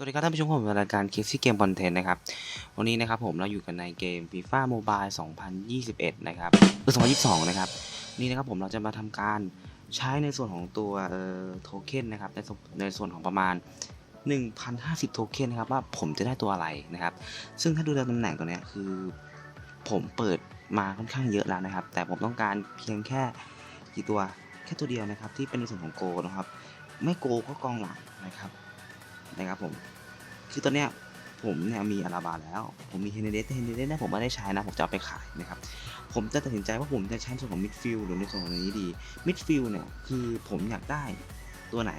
สวัสดีครับท่านผู้ชมผมรายการเคสซี่เกมคอนเทนต์นะครับ วันนี้นะครับผมเราอยู่กันในเกม FIFA Mobile 2021 นะครับเออ2022 นะครับ นี่นะครับผมเราจะมาทำการใช้ในส่วนของตัวเอ่อโทเค็นนะครับในในส่วนของประมาณ 1,050 โทเค็นนะครับว่าผมจะได้ตัวอะไรนะครับ ซึ่งถ้าดูจากตำแหน่งตัวนี้คือ ผมเปิดมาค่อนข้างเยอะแล้วนะครับ แต่ผมต้องการเพียงแค่กี่ตัวแค่ตัวเดียวนะครับที่เป็นในส่วนของโกนะครับ ไม่โกก็กองหลังนะครับ นะครับผม คือตอนเนี้ยผมเนี่ยมีอาราบาแล้ว ผมมีเฮนเดสเฮนเดสเนี่ยผมไม่ได้ใช้นะ ผมจะเอาไปขายนะครับ ผมจะตัดสินใจว่าผมจะใช้ส่วนของมิดฟิลด์หรือในส่วนของนี้ดี มิดฟิลด์เนี่ยคือผมอยากได้ตัวไหน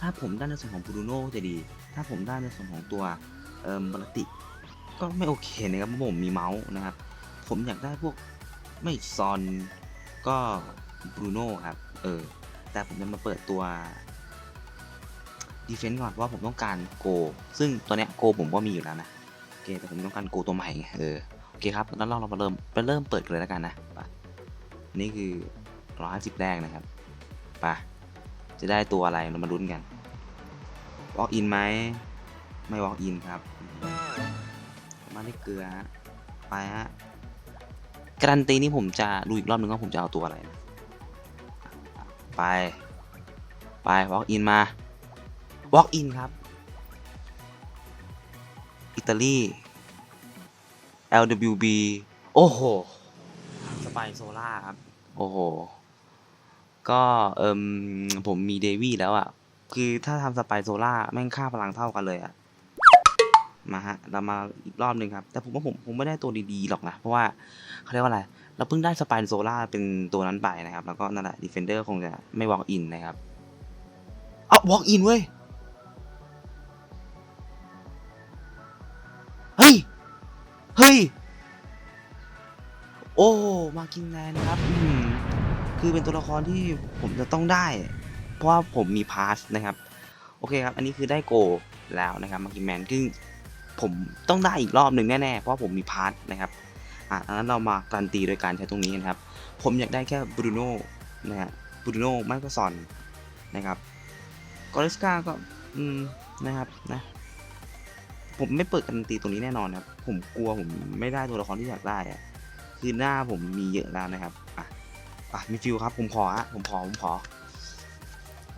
ถ้าผมได้ในส่วนของบรูโน่จะดี ถ้าผมได้ในส่วนของตัวเอ่อบาลติก็ไม่โอเคนะครับเพราะผมมีเมาส์นะครับ ผมอยากได้พวกไม่ซอนก็บรูโน่ครับ เออ แต่ผมจะมาเปิดตัว ดีเฟนต์ก่อนเพราะว่าผมต้องการโก ซึ่งตัวเนี้ยโกผมก็มีอยู่แล้วนะโอเคแต่ผมต้องการโกตัวใหม่ไงเออโอเคครับแล้วเราเรามาเริ่มไปเริ่มเปิดกันเลยแล้วกันนะนี่คือร้อยสิบแรกนะครับไปจะได้ตัวอะไรเรามาลุ้นกัน walk in ไหมไม่ walk in ครับมาได้เกลือฮะไปฮะการันตีนี่ผมจะดูอีกรอบนึงว่าผมจะเอาตัวอะไรนะไป ไป walk in มา walk in ครับ อิตาลี LWB โอ้โห สไปโซล่าครับ โอ้โห ก็เอิมผมมีเดวี่แล้วอะ่ะ คือถ้าทำสไปโซล่าแม่งค่าพลังเท่ากันเลยอะ่ะ มาฮะ เรามาอีกรอบหนึ่งครับ แต่ผมว่าผมผมไม่ได้ตัวดีๆหรอกนะ เพราะว่าเขาเรียกว่าอะไร เราเพิ่งได้สไปโซล่าเป็นตัวนั้นไปนะครับ แล้วก็นั่นแหละดีเฟนเดอร์คงจะไม่ walk in นะครับ เอ้า walk in เว้ย เฮ้ย โอ้ มากินแลนครับ อืม คือเป็นตัวละครที่ผมจะต้องได้ เพราะว่าผมมีพาสนะครับ โอเคครับ อันนี้คือได้โกแล้วนะครับ มากินแมนซึ่งผมต้องได้อีกรอบหนึ่งแน่ๆ เพราะผมมีพาสนะครับ อะอันนั้นเรามาการันตีโดยการใช้ตรงนี้นะครับ ผมอยากได้แค่บรูโน่นะฮะบรูโน่ไม่ก็ซอนนะครับกอริสกาก็ อืม นะครับ นะ ผมไม่เปิดการันตีตรงนี้แน่นอนครับ ผมกลัวผมไม่ได้ตัวละครที่อยากได้อะคือหน้าผมมีเยอะแล้วนะครับอะอะมีฟิลครับ ผมขอฮะผมขอผมขอ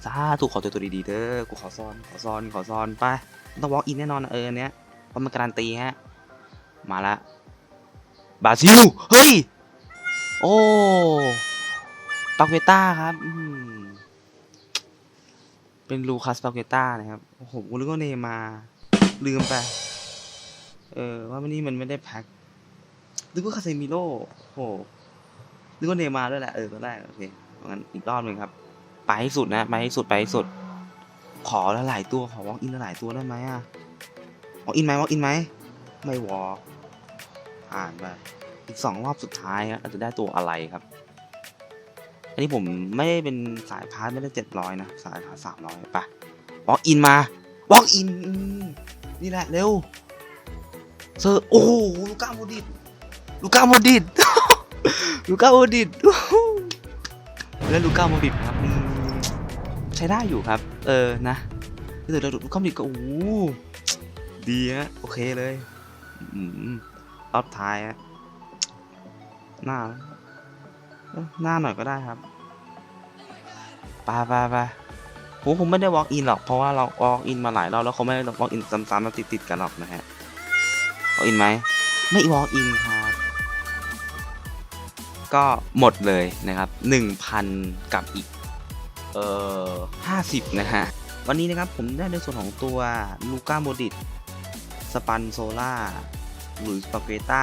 สาถูกขอตัวตัวดีๆเด้อกูขอซ่อนขอซ่อนขอซ่อนไปต้องวอล์กอินแน่นอนนะเออเนี้ยเพราะมันการันตีฮะมาละบราซิลเฮ้ยโอ้ปาเกต้าครับอืมเป็นลูคัสปาเกต้านะครับโอ้โหกูนึกว่าเนมา ลืมไป เออ ว่าวันนี้มันไม่ได้แพ็คนึกว่าคาเซมิโร่โหนึกว่าเนยมาร์ด้วยแหละ เออตอนแรกโอเคงั้นอีกรอบหนึ่งครับ ไปให้สุดนะ ไปให้สุด ไปให้สุด ขอละหลายตัว ขอวอล์กอินละหลายตัวได้ไหมอะวอล์กอินไหมวอล์กอินไหม ไม่วอล์กผ่านไป อีกสองรอบสุดท้ายครับอาจจะได้ตัวอะไรครับ อันนี้ผมไม่ได้เป็นสายพาร์ทไม่ได้เจ็ดร้อยนะ สายพาร์ทสามร้อยไปวอล์กอินมาวอล์กอิน นี่แหละเร็วเซอร์โอ้โหลูก้าโมดิตลูก้าโมดิตลูก้าโมดิตแล้วลูก้าโมดิตครับใช้ได้อยู่ครับ เออนะถ้าเกิดเราลูก้าโมดิตก็โอ้ดีฮะโอเคเลยอืมรอบท้ายฮะหน้าหน้าหน่อยก็ได้ครับไปไปไป ผมผมไม่ได้ walk in หรอกเพราะว่าเรา walk in มาหลายรอบแล้วเขาไม่ได้ walk in ซ้ำๆมาติดๆกันหรอกนะฮะ walk in ไหมไม่ walk in ครับก็หมดเลยนะครับ 1,000 กับอีกเอ่อ50 นะฮะ วันนี้นะครับผมได้ในส่วนของตัวลูก้าโมดิตสปันโซล่าหรือสปาเกต้า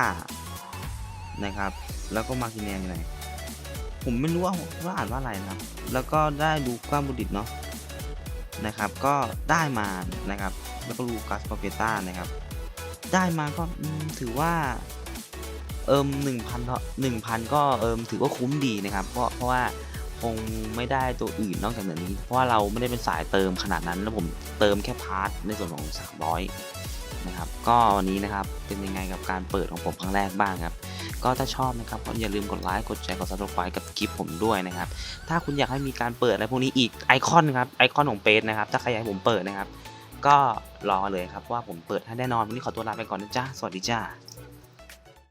นะครับ แล้วก็มาคิเนียอยู่ไหนผมไม่รู้ว่าว่าอ่านว่าอะไรนะ แล้วก็ได้ลูก้าโมดิตเนาะ นะครับ ก็ได้มานะครับแล้วก็ลูกัสปาเกต้านะครับ ได้มาก็ถือว่าเอิมหนึ่งพันหนึ่งพันก็เอิมถือว่าคุ้มดีนะครับ เพราะเพราะว่าคงไม่ได้ตัวอื่นนอกจากนี้ เพราะว่าเราไม่ได้เป็นสายเติมขนาดนั้นแล้วผมเติมแค่พาร์ทในส่วนของ 300 นะครับ ก็วันนี้นะครับเป็นยังไงกับการเปิดของผมครั้งแรกบ้างครับ ก็ถ้าชอบนะครับก็อย่าลืมกดไลค์กดแชร์กดซับสไครต์กับคลิปผมด้วยนะครับ ถ้าคุณอยากให้มีการเปิดอะไรพวกนี้อีกไอคอนครับไอคอนของเพจนะครับถ้าใครอยากให้ผมเปิดนะครับ ก็รอเลยครับว่าผมเปิดให้แน่นอนวันนี้ขอตัวลาไปก่อนนะจ๊ะสวัสดีจ้า